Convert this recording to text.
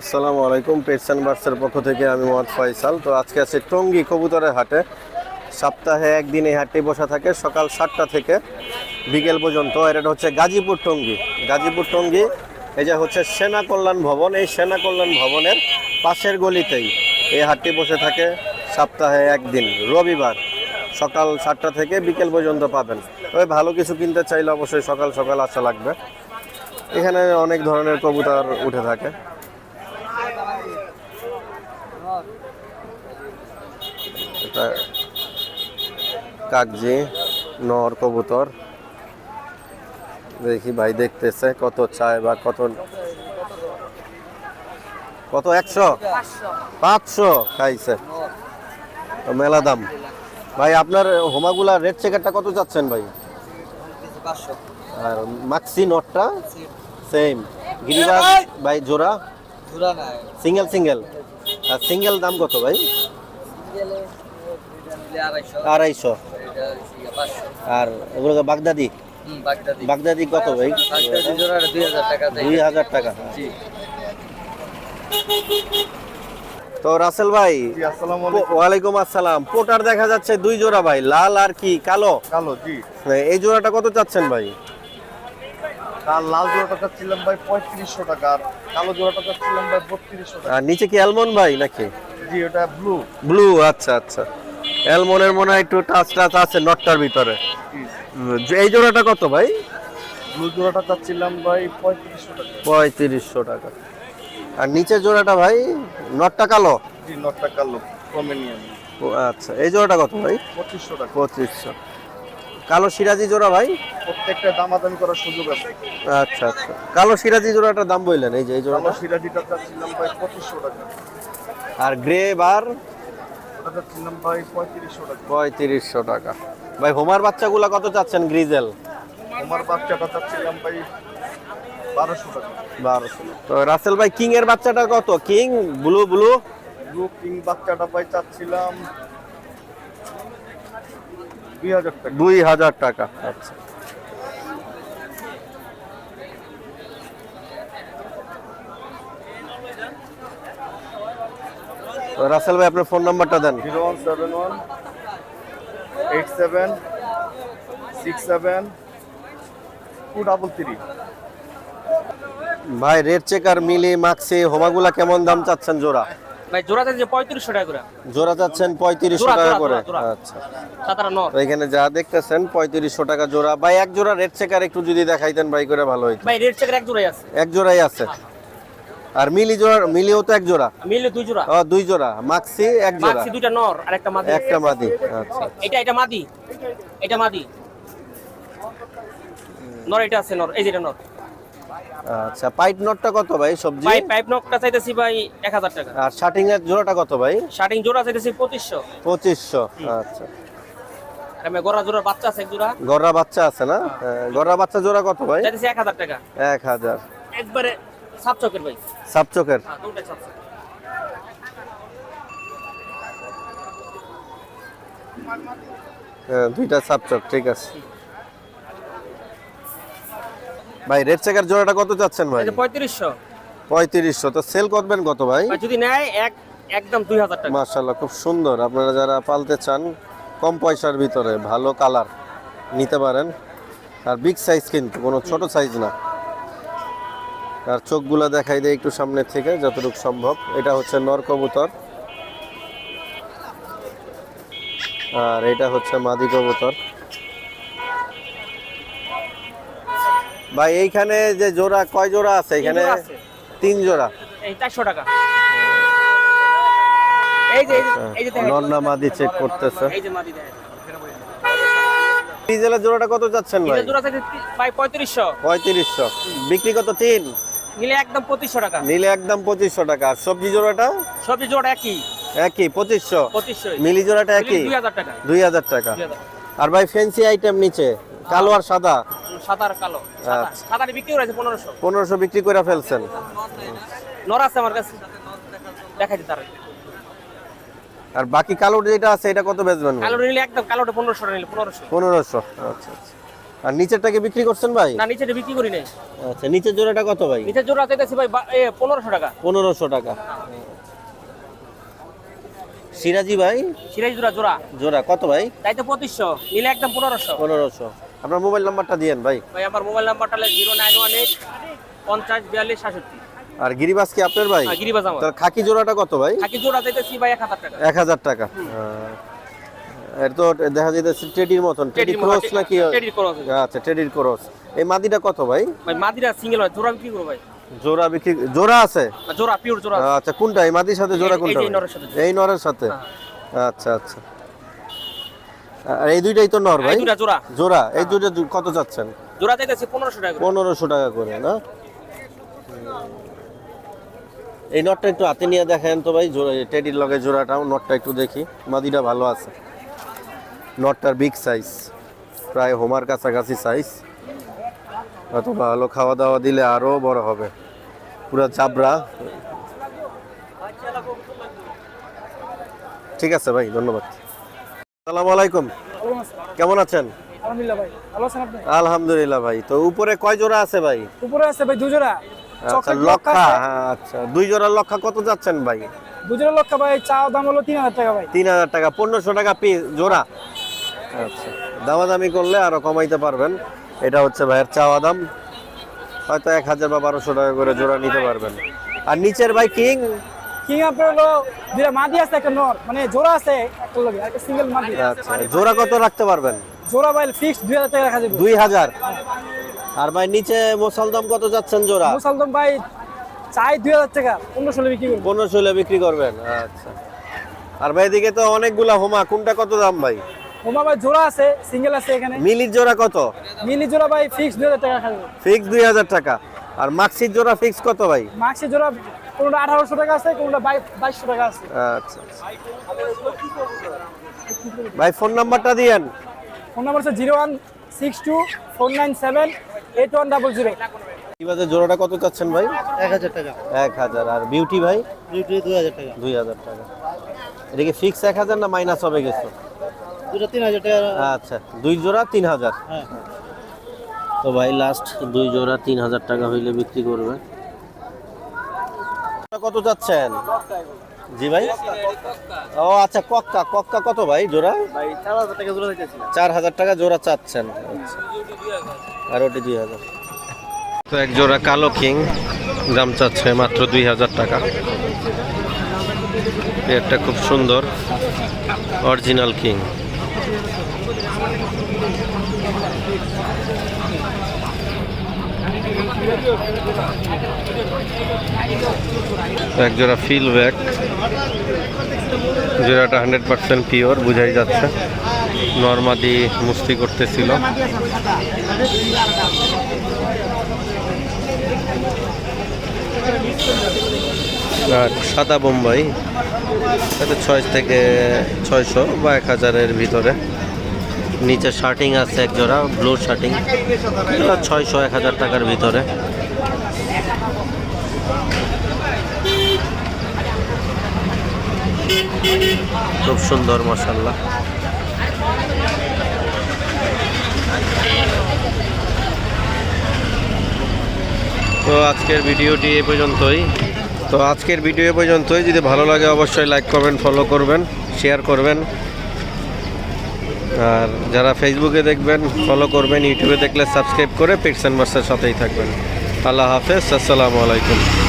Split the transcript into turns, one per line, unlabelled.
আসসালামু আলাইকুম পেটসান বার্সের পক্ষ থেকে আমি মোহাম্মদ ফয়সাল। তো আজকে আছে টঙ্গী কবুতরের হাটে। সপ্তাহে একদিন এই হাটটি বসা থাকে, সকাল সাতটা থেকে বিকেল পর্যন্ত। আর এটা হচ্ছে গাজীপুর টঙ্গী। গাজীপুর টঙ্গী, এই যে হচ্ছে সেনা কল্যাণ ভবন। এই সেনা কল্যাণ ভবনের পাশের গলিতেই এই হাটটি বসে থাকে সপ্তাহে একদিন, রবিবার। সকাল সাতটা থেকে বিকেল পর্যন্ত পাবেন। তবে ভালো কিছু কিনতে চাইলে অবশ্যই সকাল সকাল আসা লাগবে। এখানে অনেক ধরনের কবুতর উঠে থাকে। কাকজি নর কবুতর। দেখি ভাই দেখতেছে কত চায় বা কত কত একশো? পাঁচশো খাইছে। মেলা দাম। ভাই আপনার হোমাগুলা রেড চেকারটা কত চাচ্ছেন ভাই? আর মাক্সি নটটা? সেম গিরিবাজ ভাই জোড়া? Single single. আর সিঙ্গেল দাম কত ভাই?
আড়াইশো।
আর ওগুলো বাগদাদি?
বাগদাদি।
বাগদাদি কত ভাই?
দুই হাজার টাকা জি।
তো রাসেল ভাই ওয়ালাইকুম আসসালাম। পোটার দেখা যাচ্ছে দুই জোড়া ভাই লাল আর কি কালো?
কালো জি।
এই জোড়াটা কত চাচ্ছেন ভাই?
তার লাল জোড়াটা চাচ্ছিলাম ভাই পঁয়ত্রিশশো টাকা আর কালো জোড়াটা চাচ্ছিলাম ভাই বত্রিশশো টাকা।
আর নিচে কি অ্যালমন্ড ভাই নাকি?
জি ওটা ব্লু
ব্লু আচ্ছা আচ্ছা। অ্যালমন্ডের মনে হয় একটু টাচ টাচ আছে নটটার ভিতরে। এই জোড়াটা কত ভাই?
ব্লু জোড়াটা চাচ্ছিলাম ভাই পঁয়ত্রিশশো টাকা।
পঁয়ত্রিশশো টাকা। আর নিচের জোড়াটা ভাই নটটা কালো?
জি নটটা কালো কমে নিয়ে
ও, আচ্ছা এই জোড়াটা কত ভাই?
পঁচিশশো টাকা।
পঁচিশশো। কালো সিরাজি জোড়া ভাই?
প্রত্যেকটা দামাদামি করার সুযোগ আছে।
আচ্ছা আচ্ছা। কালো সিরাজি জোড়াটার দাম বললেন এই যে এই
কালো
জোড়াটা
সিরাজিটা চাচ্ছিলাম ভাই পঁচিশশো টাকা।
আর গ্রে বার?
ওটা চাচ্ছিলাম ভাই পঁয়ত্রিশশো টাকা।
পঁয়ত্রিশশো টাকা। ভাই হোমার বাচ্চাগুলা কত চাচ্ছেন গ্রিজেল
আমার বাচ্চাটা চাচ্ছিলাম ভাই বারোশো টাকা।
বারোশো। তো রাসেল ভাই কিং এর বাচ্চাটা কত? King blue blue
blue king বাচ্চাটা ভাই চাচ্ছিলাম দুই হাজার টাকা।
দুই হাজার টাকা। আচ্ছা। রাসেল ভাই আপনার ফোন নাম্বারটা দেন।
Zero one seven one eight seven six seven two double three.
ভাই রেড চেকার মিলি মাক্সি হোমাগুলা কেমন দাম চাচ্ছেন জোড়া?
ভাই জোড়া চাইছে পঁয়ত্রিশশো টাকা করে।
জোড়া চাচ্ছেন পঁয়ত্রিশশো টাকা করে।
জোড়া।
আচ্ছা। এখানে যা দেখতেছেন পঁয়ত্রিশশো টাকা জোড়া। ভাই এক জোড়া রেড চেকার একটু যদি দেখাইতেন ভাই করে ভালো হইতো।
ভাই রেড চেকের এক জোড়াই আছে।
এক জোড়াই আছে। আর মিলি জোড়া মিলিও তো এক জোড়া?
মিলে দুই জোড়া।
ও দুই জোড়া। মাক্সি এক জোড়া।
মাক্সি দুইটা নর আর একটা মাদি।
একটা মাদি আচ্ছা।
এটা এটা মাদি। এটা মাদি। নর এটা আছে নর। এই যেটা নর।
আচ্ছা পাইট নটটা কত ভাই সবজি?
পাইপ পাইপ নকটা চাইতেছি ভাই এক হাজার টাকা।
আর শার্টিং এর জোড়াটা কত ভাই?
শার্টিং জোড়া চাইতেছি পঁচিশশো।
পঁচিশশো আচ্ছা।
আমি গোড়া জোড়ার বাচ্চা আছে এক জোড়া।
গররা বাচ্চা আছে না? হ্যাঁ, বাচ্চা জোড়া কত ভাই?
চাইতেছি এক হাজার টাকা।
এক হাজার।
একবারে সাপ চকের ভাই হ্যাঁ সাপ চক।
হ্যাঁ, দুইটা সাপচক ঠিক আছে। ভাই রেড চেকার জোড়াটা কত চাচ্ছেন ভাই?
পঁয়ত্রিশশো।
পঁয়ত্রিশশো তো সেল করবেন কত ভাই?
ভাই যদি নেয় এক একদম দুই হাজার টাকা।
মার্শাল্লাহ খুব সুন্দর। আপনারা যারা পালতে চান কম পয়সার ভিতরে ভালো কালার নিতে পারেন। আর বিগ সাইজ কিন্তু কোনো ছোট সাইজ না। আর চোখগুলো দেখাই দেয় একটু সামনে থেকে যতটুকু সম্ভব। এটা হচ্ছে নর কবুতর। আর এটা হচ্ছে মাদি কবুতর। ভাই এইখানে যে জোড়া কয় জোড়া আছে? এখানে তিন জোড়া।
চারশো টাকা।
নন্না মাদি চেক করতেছে। ডিজেলের জোড়াটা কত যাচ্ছেন ভাই
পঁয়ত্রিশশো।
পঁয়ত্রিশশো। বিক্রি কত তিন?
নিলে একদম পঁচিশশো টাকা।
নিলে একদম পঁচিশশো টাকা। আর সবজি জোড়াটা?
সবজি জোড়া একই।
একই পঁচিশশো?
পঁচিশশো।
মিলি জোড়াটা একই?
দুই হাজার টাকা।
দুই হাজার টাকা। আর ভাই ফ্যান্সি আইটেম নিচে কালো আর সাদা?
সাদা আর কালো। সাদা।
আচ্ছা।
বিক্রি করেছে পনেরোশো।
পনেরোশো বিক্রি করে ফেলছেন।
নর আছে আমার কাছে। দেখাই তার।
আর বাকি কালো যেটা আছে এটা কত বেচবেন?
কালো নিলে একদম কালোটা পনেরোশো নিলে পনেরোশো।
পনেরোশো। আচ্ছা আচ্ছা। আর নিচেরটাকে বিক্রি করছেন ভাই?
না নিচে বিক্রি করি নাই।
আচ্ছা নিচের জোড়াটা কত ভাই?
নিচের জোড়া চাইতেছি ভাই বা- এ পনেরোশো টাকা।
পনেরোশো টাকা। সিরাজি ভাই?
সিরাজ জোড়া জোড়া।
জোড়া কত ভাই?
চাইতে পঁচিশশো নিলে একদম পনেরোশো।
পনেরোশো। আপনার মোবাইল নাম্বারটা দিয়েন ভাই।
ভাই আমার মোবাইল নাম্বারটা হলো জিরো নাইন ওয়ান এইট পঞ্চাশ বিয়াল্লিশ সাতষট্টি।
আর গিরিবাস কি আপনার ভাই?
হ্যাঁ, গিরিবাজ আমার।
তার খাকি জোড়াটা কত ভাই?
খাকি জোড়া চাইতেছি ভাই এক হাজার টাকা।
এক হাজার টাকা। এর তো দেখা যাইতেছে টেডির মতন টেডি ক্রস নাকি। আচ্ছা টেডির ক্রস এই মাদিটা কত ভাই?
ভাই মাদিরা সিঙ্গেল হয় জোড়া বিক্রি করব ভাই।
জোড়া বিক্রি জোড়া আছে?
জোড়া পিওর জোড়া
আচ্ছা কোনটা? এই মাদির সাথে জোড়া
এই
কোনটা
নরের সাথে।
এই নরের সাথে? আচ্ছা আচ্ছা। আর এই দুইটাই তো নর ভাই?
এই জোড়া।
জোড়া? এই দুইটা কত যাচ্ছেন?
জোড়া পনেরোশো টাকা
টাকা করে না? এই নটটা একটু হাতে নিয়ে দেখেন তো ভাই টেডির লগে জোড়াটাও নটটা একটু দেখি। মাদিটা ভালো আছে। নটটার বিগ সাইজ প্রায় হোমার কাছাকাছি সাইজ অত ভালো খাওয়া দাওয়া দিলে আরও বড় হবে। পুরো চাবড়া ঠিক আছে ভাই ধন্যবাদ। আসসালামু আলাইকুম। কেমন আছেন?
আলহামদুলিল্লাহ ভাই
তো উপরে কয় জোড়া আছে ভাই?
উপরে আছে ভাই দুজোড়া
আচ্ছা লক্ষা।
লক্ষা
হ্যাঁ আচ্ছা দুই জোড়া লক্ষা কত যাচ্ছেন ভাই?
দুজোড়া লক্ষা ভাই চা দাম হলো তিন হাজার টাকা ভাই।
তিন হাজার টাকা পনেরোশো টাকা পিস জোড়া। আচ্ছা। দামাদামি করলে আরও কমাইতে পারবেন। এটা হচ্ছে ভাইয়ের চাওয়া দাম। হয়তো এক হাজার বা বারোশো টাকা করে জোড়া নিতে পারবেন। আর নিচের ভাই কিং?
কিং আপনার হলো দুটা মাদি আছে একটা নর। মানে জোড়া আছে একটা লগে একটা সিঙ্গেল মাদি।
আচ্ছা জোড়া কত রাখতে পারবেন?
জোড়া ভাই ফিক্সড দুই হাজার টাকা রাখা যাবে।
দুই হাজার। আর ভাই নিচে মোসালদম কত যাচ্ছেন জোড়া?
মুসালদম ভাই চাই দুই হাজার টাকা পনেরোশো বিক্রি করব।
পনেরোশো হলে বিক্রি করবেন আচ্ছা। আর ভাই এদিকে তো অনেকগুলা হোমা কোনটা কত দাম ভাই?
হোমা ভাই জোড়া আছে সিঙ্গেল আছে এখানে।
মিলির জোড়া কত?
মিলি জোড়া ভাই দুই হাজার টাকা রাখা
ফিক্স দুই হাজার টাকা। আর মাক্সির জোড়া ফিক্স কত ভাই?
মাক্সি জোড়া কোনটা আঠারোশো টাকা আছে কোনটা বাইশশো টাকা আছে।
আচ্ছা ভাই ফোন নাম্বারটা দিয়েন।
ফোন নাম্বার হচ্ছে zero one six two four nine seven eight one double zero.
কীভাবে জোড়াটা কত চাচ্ছেন ভাই?
এক হাজার টাকা।
এক হাজার। আর বিউটি ভাই?
ডিউটি দুই হাজার টাকা।
দুই হাজার টাকা। এদিকে ফিক্স এক হাজার না মাইনাস হবে গেছে
দুটো তিন হাজার টাকা।
আচ্ছা দুই জোড়া তিন হাজার।
হ্যাঁ।
তো ভাই লাস্ট দুই জোড়া তিন হাজার টাকা হইলে বিক্রি করবে। কত যাচ্ছেন জি ভাই। ও আচ্ছা কক্কা। কক্কা কত ভাই জোড়া?
চার হাজার টাকা জোড়া
চাচ্ছেন। আচ্ছা। আর ওটি দুই হাজার। তো এক জোড়া কালো কিং দাম চাচ্ছে মাত্র দুই হাজার টাকা। পেয়ারটা খুব সুন্দর অরিজিনাল কিং এক জোড়া ফিল ব্যাক জোড়াটা হান্ড্রেড পার্সেন্ট পিওর বুঝাই যাচ্ছে। নর্মাদি মুস্তি করতেছিল। আর সাদা বোম্বাই ছয় থেকে ছয়শো বা এক হাজারের ভিতরে। নিচে শার্টিং আছে এক জোড়া ব্লু শার্টিং। ছয়শো, এক হাজার টাকার ভিতরে। খুব সুন্দর মশাল্লা তো আজকের ভিডিওটি এ পর্যন্তই। তো আজকের ভিডিও এ পর্যন্তই। যদি ভালো লাগে, অবশ্যই লাইক করবেন ফলো করবেন শেয়ার করবেন। আর যারা ফেসবুকে দেখবেন ফলো করবেন ইউটিউবে দেখলে সাবস্ক্রাইব করে পিক্স অ্যান্ড সাথেই থাকবেন। আল্লাহ হাফেজ, আসসালামু আলাইকুম।